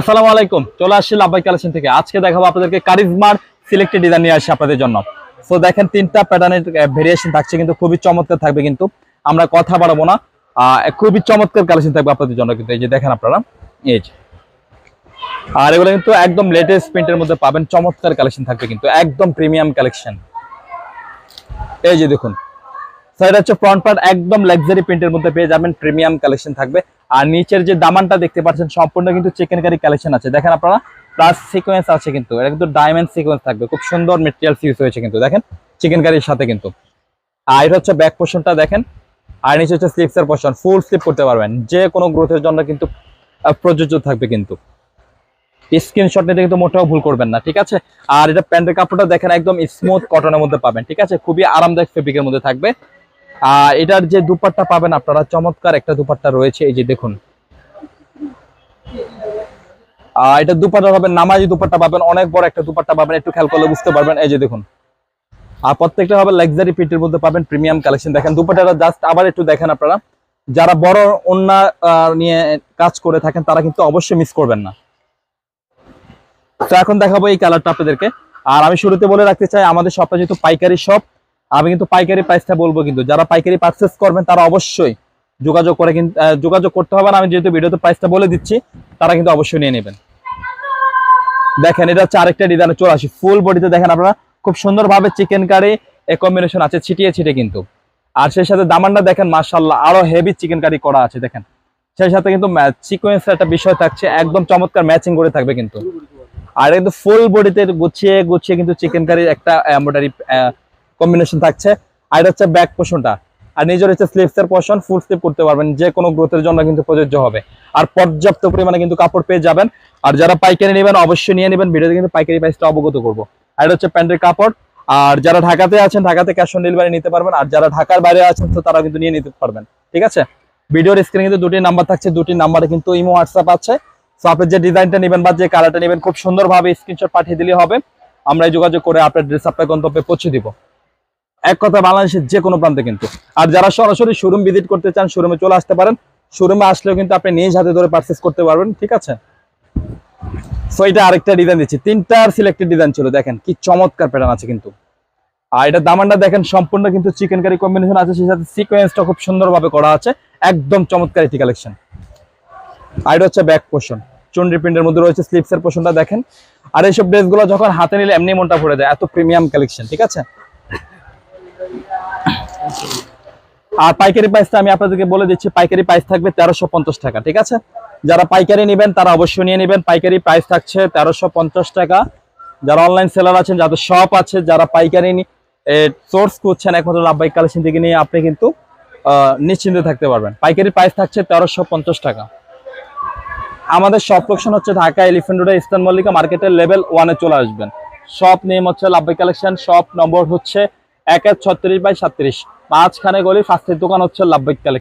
আসসালামু আলাইকুম, চলে আসছি লাভবাই কালেকশন থেকে। আজকে দেখাবো আপনাদেরকে কারিজমার সিলেক্টেড ডিজাইন নিয়ে আসছি আপনাদের জন্য। সো দেখেন, তিনটা প্যাটার্নের ভেরিয়েশন থাকছে, কিন্তু খুবই চমৎকার থাকবে কিন্তু। আমরা কথা বাড়াবো না। খুবই চমৎকার কালেকশন থাকবে আপনাদের জন্য কিন্তু, এই যে দেখেন আপনারা। এই যে। আর এগুলো কিন্তু একদম লেটেস্ট প্রিন্টের মধ্যে পাবেন, চমৎকার কালেকশন থাকবে কিন্তু, একদম প্রিমিয়াম কালেকশন। এই যে দেখুন স্যার হচ্ছে ফ্রন্ট পার্ট একদম লাক্সারি প্রিন্টের মধ্যে পেয়ে যাবেন প্রিমিয়াম কালেকশন থাকবে। আর নিচের যে দামানটা দেখতে পাচ্ছেন, সম্পূর্ণ কিন্তু চিকেন কারি কালেকশন আছে। দেখেন আপনারা প্লাস সিকোয়েন্স আছে কিন্তু। এটা কিন্তু ডায়মন্ড সিকোয়েন্স থাকবে। খুব সুন্দর মেটেরিয়ালস ইউজ হয়েছে কিন্তু, দেখেন। চিকেন কারির সাথে কিন্তু। আর এটা হচ্ছে ব্যাক পোর্শনটা দেখেন। আর নিচে হচ্ছে স্লিপস এর পোর্শন ফুল স্লিপ করতে পারবেন। যে কোনো গ্রোথের জন্য কিন্তু প্রযোজ্য থাকবে কিন্তু। স্ক্রিনশট নিতে কিন্তু মোটেও ভুল করবেন না, ঠিক আছে? আর এটা প্যান্টের কাপড়টা দেখেন, একদম স্মুথ কটনের মধ্যে পাবেন, ঠিক আছে? খুবই আরামদায়ক ফেব্রিকের মধ্যে থাকবে। আর এটার যে দুপাট্টা পাবেন আপনারা চমৎকার একটা দুপাট্টা রয়েছে এই যে দেখুন। এটা দুপাট্টা পাবেন নামাজি দুপাট্টা পাবেন অনেক বড় একটা দুপাট্টা পাবেন একটু খেয়াল করলে বুঝতে পারবেন এই যে দেখুন। আর প্রত্যেকটা হবে লাক্সারি প্রিন্টের মধ্যে পাবেন প্রিমিয়াম কালেকশন দেখেন দুপাট্টাটা জাস্ট আবার একটু দেখেন আপনারা। যারা বড় আহ, নিয়ে কাজ করে থাকেন তারা কিন্তু অবশ্যই মিস করবেন না। তো এখন দেখাবো এই কালারটা আপনাদেরকে। আর আমি শুরুতে বলে রাখতে চাই আমাদের শপটা যেহেতু পাইকারি শপ আমি কিন্তু পাইকারি প্রাইসটা বলব কিন্তু। যারা পাইকারি পারচেস করবেন, তারা অবশ্যই যোগাযোগ করে কিন্তু যোগাযোগ করতে হবে। আমি যেহেতু ভিডিওতে প্রাইসটা বলে দিচ্ছি, তারা কিন্তু অবশ্যই নিয়ে নেবেন। দেখেন, এটা হচ্ছে আরেকটা ডিজাইনে চলে আসি। ফুল বডিতে দেখেন আপনারা, খুব সুন্দরভাবে চিকেন কারি এ কম্বিনেশন আছে, ছিটিয়ে ছিটে কিন্তু। আর সেই সাথে দামানটা দেখেন মার্শাল্লাহ আরও হেভি চিকেন কারি করা আছে, দেখেন। সেই সাথে কিন্তু সিকোয়েন্স একটা বিষয় থাকছে, একদম চমৎকার ম্যাচিং করে থাকবে কিন্তু। আর কিন্তু ফুল বডিতে গুছিয়ে গুছিয়ে কিন্তু চিকেন কারির একটা এমব্রয়ডারি কম্বিনেশন থাকছে। আর এটা হচ্ছে ব্যাক পোর্শনটা আর নিজের হচ্ছে স্লিভস এর পোর্শন ফুল স্লিপ করতে পারবেন। যে কোনো গ্রোথের জন্য কিন্তু প্রযোজ্য হবে। আর পর্যাপ্ত পরিমাণে কিন্তু কাপড় পেয়ে যাবেন। আর যারা পাইকারি নেবেন, অবশ্যই নিয়ে নেবেন। ভিডিওতে কিন্তু পাইকারি প্রাইসটা অবগত করব। আর এটা হচ্ছে প্যান্টের কাপড়। আর যারা ঢাকাতে আছেন, ঢাকাতে ক্যাশ অন ডেলিভারি নিতে পারবেন। আর যারা ঢাকার বাইরে আছেন, তো তারা কিন্তু নিয়ে নিতে পারবেন। ঠিক আছে? ভিডিওর স্ক্রিনে কিন্তু দুটি নাম্বার থাকছে। দুটি নাম্বারে কিন্তু ইমো হোয়াটসঅ্যাপ আছে। তো আপনি যে ডিজাইনটা নেবেন বা যে কালারটা নেবেন, খুব সুন্দরভাবে স্ক্রিনশট পাঠিয়ে দিলে হবে। আমরা যোগাযোগ করে আপনার ড্রেস আপনার গন্তব্যে পৌঁছে দিব। এক কথা বাংলাদেশের যে কোনো প্রান্তে কিন্তু। আর যারা সরাসরি শোরুম ভিজিট করতে চান শোরুমে চলে আসতে পারেন। শোরুমে আসলেও কিন্তু আপনি নিজ হাতে ধরে পারচেস করতে পারবেন, ঠিক আছে? সো এটা আরেকটা ডিজাইন দিচ্ছি। তিনটার সিলেক্টেড ডিজাইন ছিল, দেখেন কি চমৎকার প্যাটার্ন আছে কিন্তু। আর এটা দামানটা দেখেন, সম্পূর্ণ কিন্তু চিকেন কারি কম্বিনেশন আছে, সেই সাথে সিকোয়েন্সটা খুব সুন্দরভাবে করা আছে। একদম চমৎকার একটি কালেকশন আর এটা হচ্ছে ব্যাক পোর্শন চন্ডি প্রিন্টের মধ্যে রয়েছে স্লিপসের পোর্শনটা দেখেন। আর এইসব ড্রেসগুলো যখন হাতে নিলে এমনি মনটা ভরে যায়, এত প্রিমিয়াম কালেকশন ঠিক আছে? আর পাইকারি প্রাইসটা আমি আপনাদেরকে বলে দিচ্ছি, পাইকারি প্রাইস থাকবে তেরোশো টাকা, ঠিক আছে? যারা পাইকারি নেবেন, তারা অবশ্যই নিয়ে নেবেন। পাইকারি প্রাইস থাকছে তেরোশো টাকা। যারা অনলাইন সেলার আছেন, যাদের শপ আছে, যারা পাইকারি সোর্স করছেন একমাত্র লাভবাইক কালেকশন থেকে নিয়ে আপনি কিন্তু নিশ্চিন্তে থাকতে পারবেন। পাইকারি প্রাইস থাকছে তেরোশো টাকা। আমাদের শপ লোকেশন হচ্ছে ঢাকা এলিফেন্ট রোডে ইস্টার্ন মল্লিকা মার্কেটের লেভেল ওয়ানে চলে আসবেন। শপ নেম হচ্ছে লাভবাই কালেকশন শপ নম্বর হচ্ছে এক এক ছত্রিশ বাই সাত্রিশ। মাঝখানে গলি ফার্স্টের দোকান হচ্ছে লাভবিক কালেকশন।